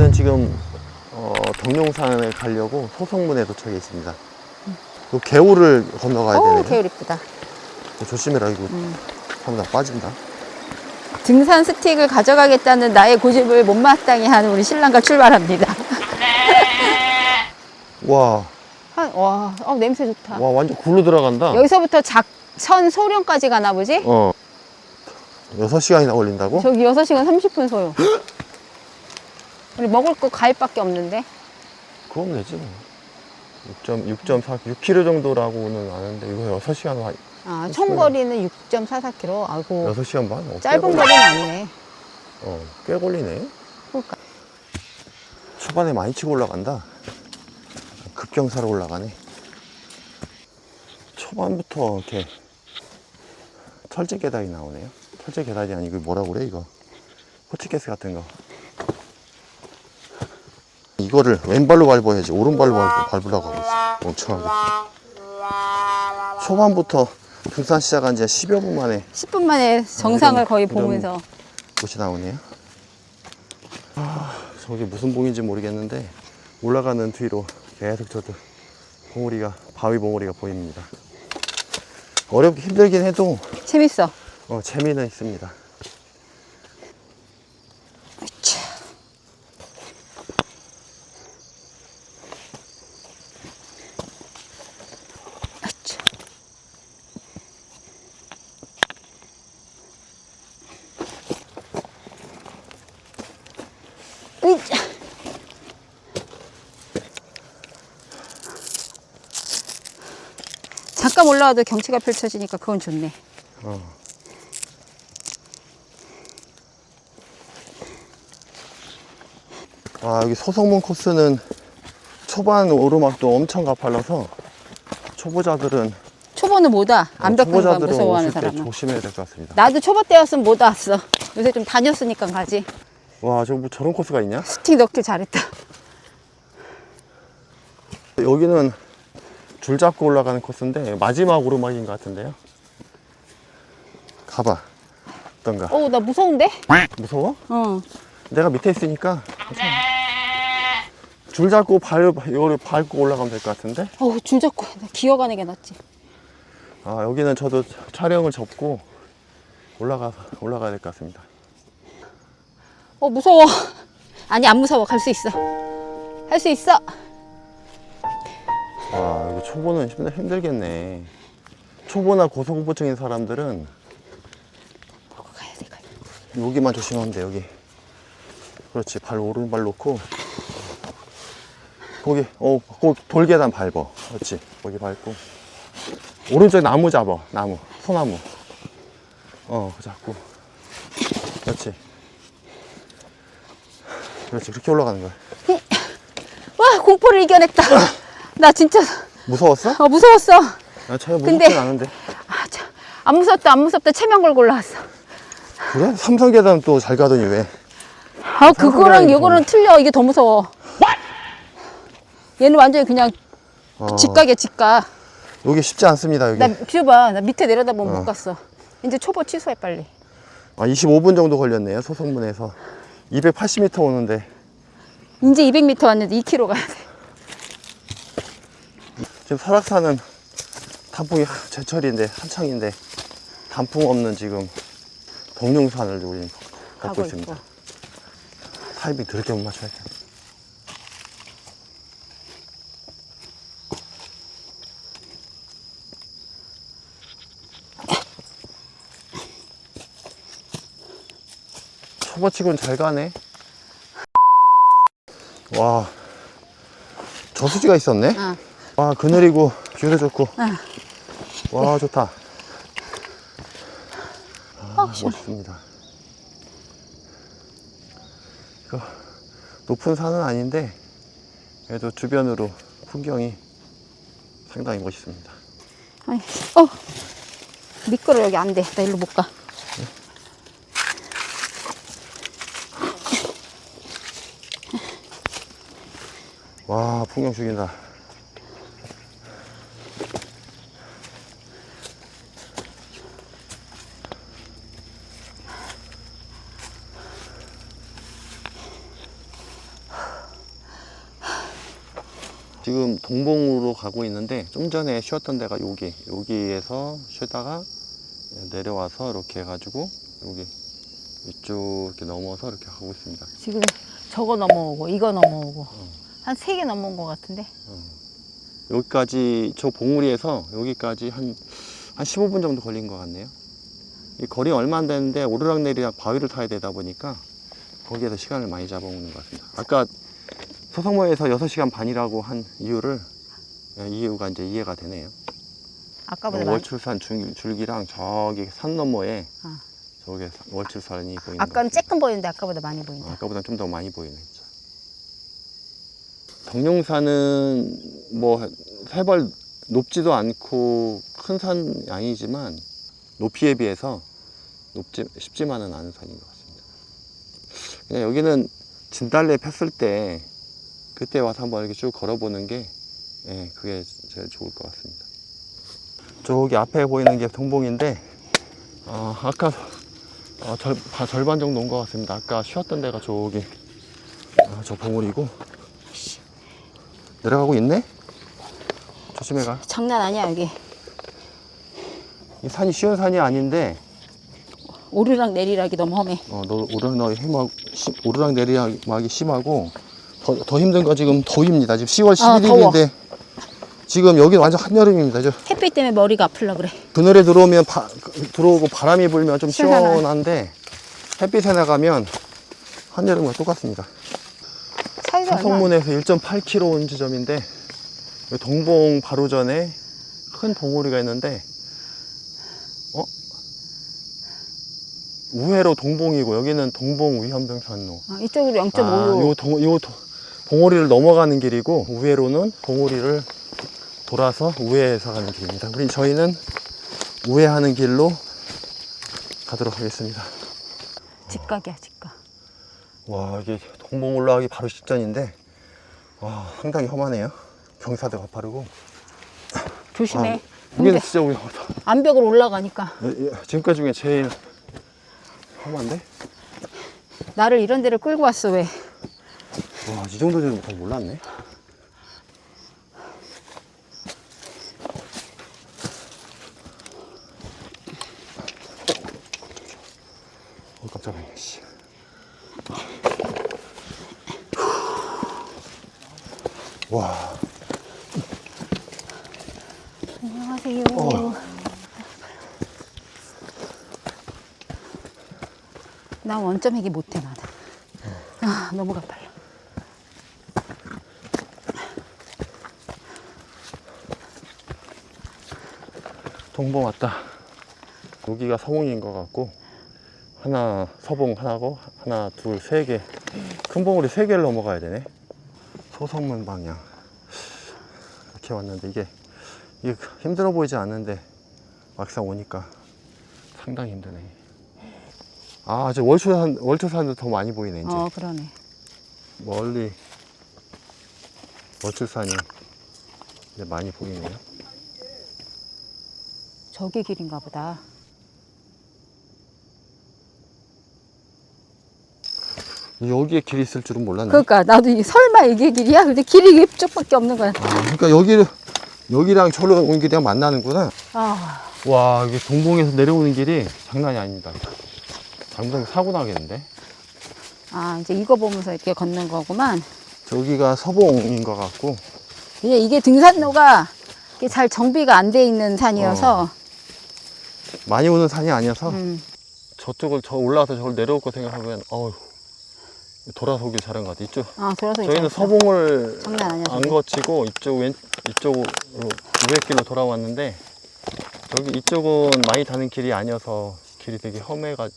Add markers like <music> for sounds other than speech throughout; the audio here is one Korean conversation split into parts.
저희는 지금 어, 덕룡산에 가려고 소성문에 도착해 있습니다. 요 개울을 건너가야 오, 되네요. 개울 이쁘다. 조심해라 이거 음. 하면 다 빠진다. 등산 스틱을 가져가겠다는 나의 고집을 못마땅히 하는 우리 신랑과 출발합니다. <laughs> 와, 한, 와, 어, 냄새 좋다. 와 완전 굴로 들어간다. 여기서부터 작천 소령까지 가나 보지? 어. 6시간이나 걸린다고? 저기 6시간 30분 소요. <laughs> 우리 먹을 거 과일밖에 없는데. 그럼 되지 뭐. 6.6.4 6km 정도라고는 아는데 이거 6시간 반 아, 총 거리는 6.44km. 아이고, 6시간 반? 어, 꽤 짧은 걸리- 거리는 아니네. 어, 꽤 걸리네. 그러니까. 초반에 많이 치고 올라간다. 급경사로 올라가네. 초반부터 이렇게 철제 계단이 나오네요. 철제 계단이 아니고 뭐라 그래 이거? 호치케스 같은 거. 이거를 왼발로 밟아야지 오른발로 밟- 밟으려고 하고 있어. 멍청하게. 초반부터 등산 시작한 지 10여 분 만에 10분 만에 정상을 이런- 거의 이런- 보면서. 곳이 나오네요. 아, 저게 무슨 봉인지 모르겠는데 올라가는 뒤로 계속 저도 봉우리가 바위 봉우리가 보입니다. 어렵게 힘들긴 해도 재밌어. 어, 재미는 있습니다. 잠깐 올라와도 경치가 펼쳐지니까 그건 좋네. 어. 아 여기 소성문 코스는 초반 오르막도 엄청 가팔라서 초보자들은 초보는 뭐다. 암벽 어, 등반 초보자들은 무서워하는 오실 때 사람은. 조심해야 될 것 같습니다. 나도 초보 때였으면 못 왔어. 요새 좀 다녔으니까 가지. 와, 저뭐 저런 코스가 있냐? 스틱 넣길 잘했다. 여기는 줄 잡고 올라가는 코스인데 마지막 오르막인 것 같은데요. 가봐. 어떤가? 어, 나 무서운데? 무서워? 어. 내가 밑에 있으니까. 줄 잡고 발, 이거를 밟고 올라가면 될 것 같은데? 어, 줄 잡고 나 기어가는 게 낫지. 아, 여기는 저도 촬영을 접고 올라가, 올라가야 될 것 같습니다. 어, 무서워. 아니, 안 무서워. 갈 수 있어. 할 수 있어. 와, 이거 초보는 힘들, 힘들겠네. 초보나 고소공포증인 사람들은 어, 가야 돼, 가야 돼. 여기만 조심하면 돼 여기. 그렇지 발 오른발 놓고. 거기 어 거기 돌계단 밟어. 그렇지 거기 밟고. 오른쪽 나무 잡아 나무 소나무. 어 잡고. 그렇지. 그렇지 그렇게 올라가는 거야. 와, 공포를 이겨냈다. <laughs> 나 진짜 무서웠어? 어, 무서웠어. 나 전혀 근데- 무섭진 않은데 아, 참. 안 무섭다, 안 무섭다. 체면 걸고 올라왔어. 그래? 삼성 계단 또 잘 가더니 왜 아, 그거랑 이거는 좀- 틀려. 이게 더 무서워. 얘는 완전히 그냥 어, 직각이야, 직각. 여기 쉽지 않습니다 여기 나 비워봐. 나 밑에 내려다보면 어. 못 갔어. 이제 초보 취소해, 빨리. 아, 25분 정도 걸렸네요 소송문에서 280m 오는데 이제 200m 왔는데 2km 가야 돼. 지금 설악산은 단풍이 하- 제철인데 한창인데 단풍 없는 지금 동룡산을 우리 걷고 있습니다. 있고. 타이밍 더럽게 못 맞춰야 돼. 초보치고는 잘 가네. 와, 저수지가 있었네. 어. 와 그늘이고 뷰도 좋고 와 좋다 아, 어. 멋있습니다 이거 높은 산은 아닌데 그래도 주변으로 풍경이 상당히 멋있습니다 아니, 어. 미끄러 여기 안 돼. 나 일로 못 가. 와 풍경 죽인다 지금 동봉으로 가고 있는데 좀 전에 쉬었던 데가 여기 여기에서 쉬다가 내려와서 이렇게 해가지고 여기 이쪽 이렇게 넘어서 이렇게 가고 있습니다. 지금 저거 넘어오고 이거 넘어오고 한 세 개 넘어온 것 같은데. 여기까지 저 봉우리에서 여기까지 한, 한 15분 정도 걸린 것 같네요. 이 거리 얼마 안 되는데 오르락내리락 바위를 타야 되다 보니까 거기에서 시간을 많이 잡아먹는 것 같습니다. 아까 소성모에서 6시간 반이라고 한 이유를 예, 이유가 이제 이해가 되네요. 아까보다 많이. 월출산 줄, 줄기랑 저기 산 너머에 아. 저기 월출산이 보이는 아까는 것 쬐끔 보이는데 아까보다 많이 같아요. 보인다. 아까보다 좀 더 많이 보이네. 진짜. 덕룡산은 뭐 세벌 높지도 않고 큰 산이 아니지만 높이에 비해서 높지 쉽지만은 않은 산인 것 같습니다. 그냥 여기는 진달래 폈을 때 그때 와서 한번 이렇게 쭉 걸어보는 게 예, 그게 제일 좋을 것 같습니다. 저기 앞에 보이는 게 동봉인데 어, 아까 어, 절, 다 절반 정도 온 것 같습니다. 아까 쉬었던 데가 저기 아, 저 봉우리고 내려가고 있네? 조심해 가. 장난 아니야 여기. 이 산이 쉬운 산이 아닌데 오르락 내리락이 너무 험해. 어, 너 오르락 시- 오르락 내리락이 심하고 더, 더 힘든 거 지금 더위입니다. 지금 10월 아, 11일인데 지금 여기 완전 한여름입니다. 저 햇빛 때문에 머리가 아플라 그래. 그늘에 들어오면 바- 들어오고 바람이 불면 좀 시원하네. 시원한데 햇빛에 나가면 한여름과 똑같습니다. 사성문에서 1.8km 온 지점인데 동봉 바로 전에 큰 봉우리가 있는데 어? 우회로 동봉이고 여기는 동봉 위험등산로 어, 이쪽으로 아, 0.5로. 요, 동, 요 도- 봉우리를 넘어가는 길이고 우회로는 봉우리를 돌아서 우회해서 가는 길입니다 우리 저희는 우회하는 길로 가도록 하겠습니다 직각이야 직각. 와 이게 동봉 올라가기 바로 직전인데 와 상당히 험하네요 경사도 가파르고 조심해. 아, 여기는 근데 진짜 위험하다 암벽으로 올라가니까 예, 예, 지금까지 중에 제일 험한데? 나를 이런 데를 끌고 왔어 왜? 와 이 정도 되는 거 몰랐네 어 깜짝이야 씨. 와 안녕하세요. 어. 나 원점 회기 못해 나는. 아 너무 가팔라. 동봉 왔다. 여기가 서봉인 것 같고 하나 서봉 하나고 하나 둘 세 개. 큰 봉우리 세 개를 넘어가야 되네. 소성문 방향. 이렇게 왔는데 이게 이게 힘들어 보이지 않는데 막상 오니까 상당히 힘드네. 아, 저 월초산 월초산도 더 많이 보이네 이제. 어 그러네. 멀리 월초산이 이제 많이 보이네요. 저기 길인가 보다. 여기에 길이 있을 줄은 몰랐네. 그러니까 나도 이 설마 이게 길이야? 근데 길이 이쪽밖에 없는 거야. 아, 그러니까 여기 여기랑 저로 온 길이랑 만나는구나. 아 와, 이게 동봉에서 내려오는 길이 장난이 아닙니다. 잘못하면 사고 나겠는데. 아, 이제 이거 보면서 이렇게 걷는 거구만. 저기가 서봉인 것 같고, 이게, 이게 등산로가 이게 잘 정비가 안 돼 있는 산이어서 많이 오는 산이 아니어서 음, 저쪽을 저 올라와서 저걸 내려올 거 생각하면 어휴 돌아서 오길 잘한 것 같아. 이쪽 아 돌아서 저희는 있잖아. 서봉을 장난 아니야. 안. 거치고 이쪽 왼 이쪽으로 우회 길로 돌아왔는데 여기 이쪽은 많이 다는 길이 아니어서 길이 되게 험해가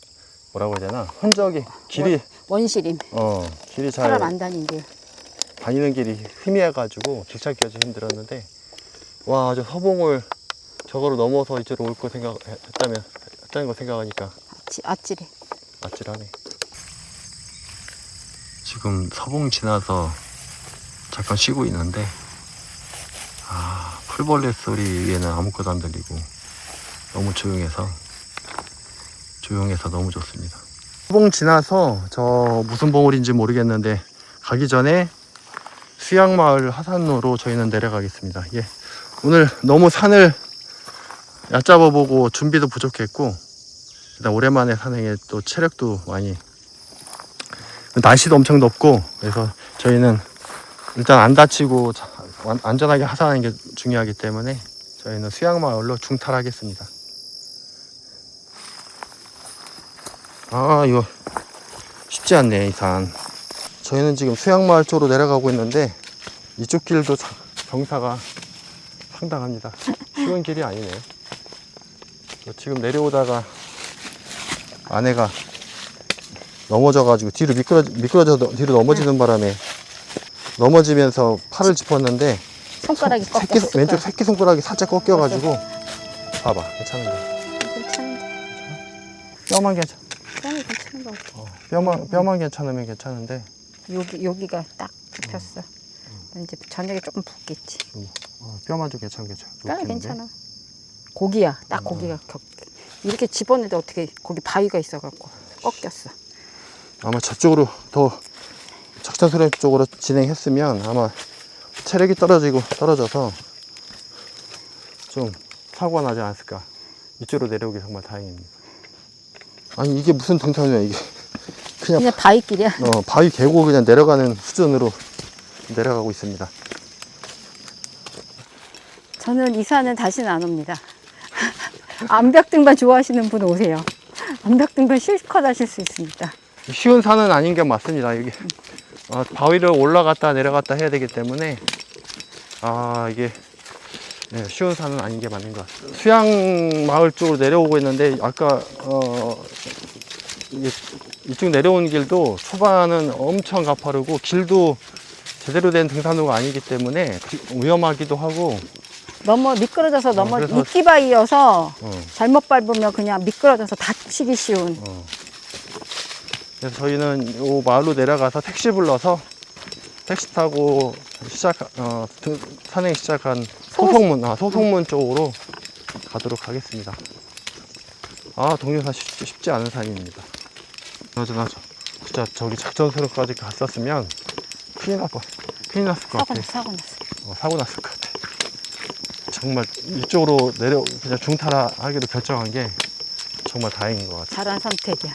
뭐라고 해야 되나 흔적이 길이 원시림. 어 길이 잘 사람 안 다닌 길. 다니는 길이 희미해가지고 길 찾기가 좀 힘들었는데 와 저 서봉을 저거로 넘어서 이쪽으로 올 거 생각했다면 했다는 거 생각하니까 아치, 아찔해. 아찔하네. 지금 서봉 지나서 잠깐 쉬고 있는데 아 풀벌레 소리 위에는 아무것도 안 들리고 너무 조용해서 조용해서 너무 좋습니다. 서봉 지나서 저 무슨 봉우리인지 모르겠는데 가기 전에 수양마을 하산로로 저희는 내려가겠습니다. 예. 오늘 너무 산을 얕잡아 보고 준비도 부족했고 일단 오랜만에 산행에 또 체력도 많이 날씨도 엄청 덥고 그래서 저희는 일단 안 다치고 안전하게 하산하는 게 중요하기 때문에 저희는 수양마을로 중탈하겠습니다. 아 이거 쉽지 않네 이 산. 저희는 지금 수양마을 쪽으로 내려가고 있는데 이쪽 길도 자- 경사가 상당합니다. 쉬운 길이 아니네요. 지금 내려오다가 아내가 넘어져가지고 뒤로 미끄러 미끄러져 뒤로 넘어지는 바람에 넘어지면서 팔을 짚었는데 손가락이 새끼, 꺾였어. 왼쪽 새끼 손가락이 살짝 꺾여가지고 봐봐 괜찮은 거 괜찮은데. 뼈만 괜찮 뺨이 괜찮은 것 같아. 어, 뼈만 뼈만 괜찮으면 괜찮은데 여기 여기가 딱 붙였어. 이제 저녁에 조금 붓겠지. 어, 뼈만 좀 괜찮은 괜찮아 뼈는 높이인데. 괜찮아. 고기야. 딱 고기가 격. 이렇게 집었는데 어떻게 거기 바위가 있어갖고 꺾였어. 아마 저쪽으로 더 작전소련 쪽으로 진행했으면 아마 체력이 떨어지고 떨어져서 좀 사고가 나지 않았을까 이쪽으로 내려오기 정말 다행입니다 아니 이게 무슨 등산이야 이게 <laughs> 그냥 그냥 바위길이야. 어, 바위 개고 그냥 내려가는 수준으로 내려가고 있습니다 저는 이 산은 다시는 안 옵니다. 암벽 등반 좋아하시는 분 오세요. 암벽 등반 실컷 하실 수 있습니다. 쉬운 산은 아닌 게 맞습니다. 여기 아, 바위를 올라갔다 내려갔다 해야 되기 때문에 아 이게 네, 쉬운 산은 아닌 게 맞는 것 같습니다. 수양 마을 쪽으로 내려오고 있는데 아까 어, 이게 이쪽 내려온 길도 초반은 엄청 가파르고 길도 제대로 된 등산로가 아니기 때문에 위험하기도 하고 넘어 미끄러져서 넘어 그래서- 이끼바위여서 어, 잘못 밟으면 그냥 미끄러져서 다치기 쉬운. 어. 그래서 저희는 이 마을로 내려가서 택시 불러서 택시 타고 시작 어, 등- 산행 시작한 소송문 아 소송문 쪽으로 가도록 하겠습니다. 아 동료산 쉽지, 쉽지 않은 산입니다. 그나저나 저- 진짜 저기 작전소로까지 갔었으면 큰일 날 뻔, 큰일 났을 것 사고 같아. 났어, 사고 났어. 어, 사고 났을 것 같아. 정말 이쪽으로 내려 그냥 중탈하기로 결정한 게 정말 다행인 것 같아. 잘한 선택이야.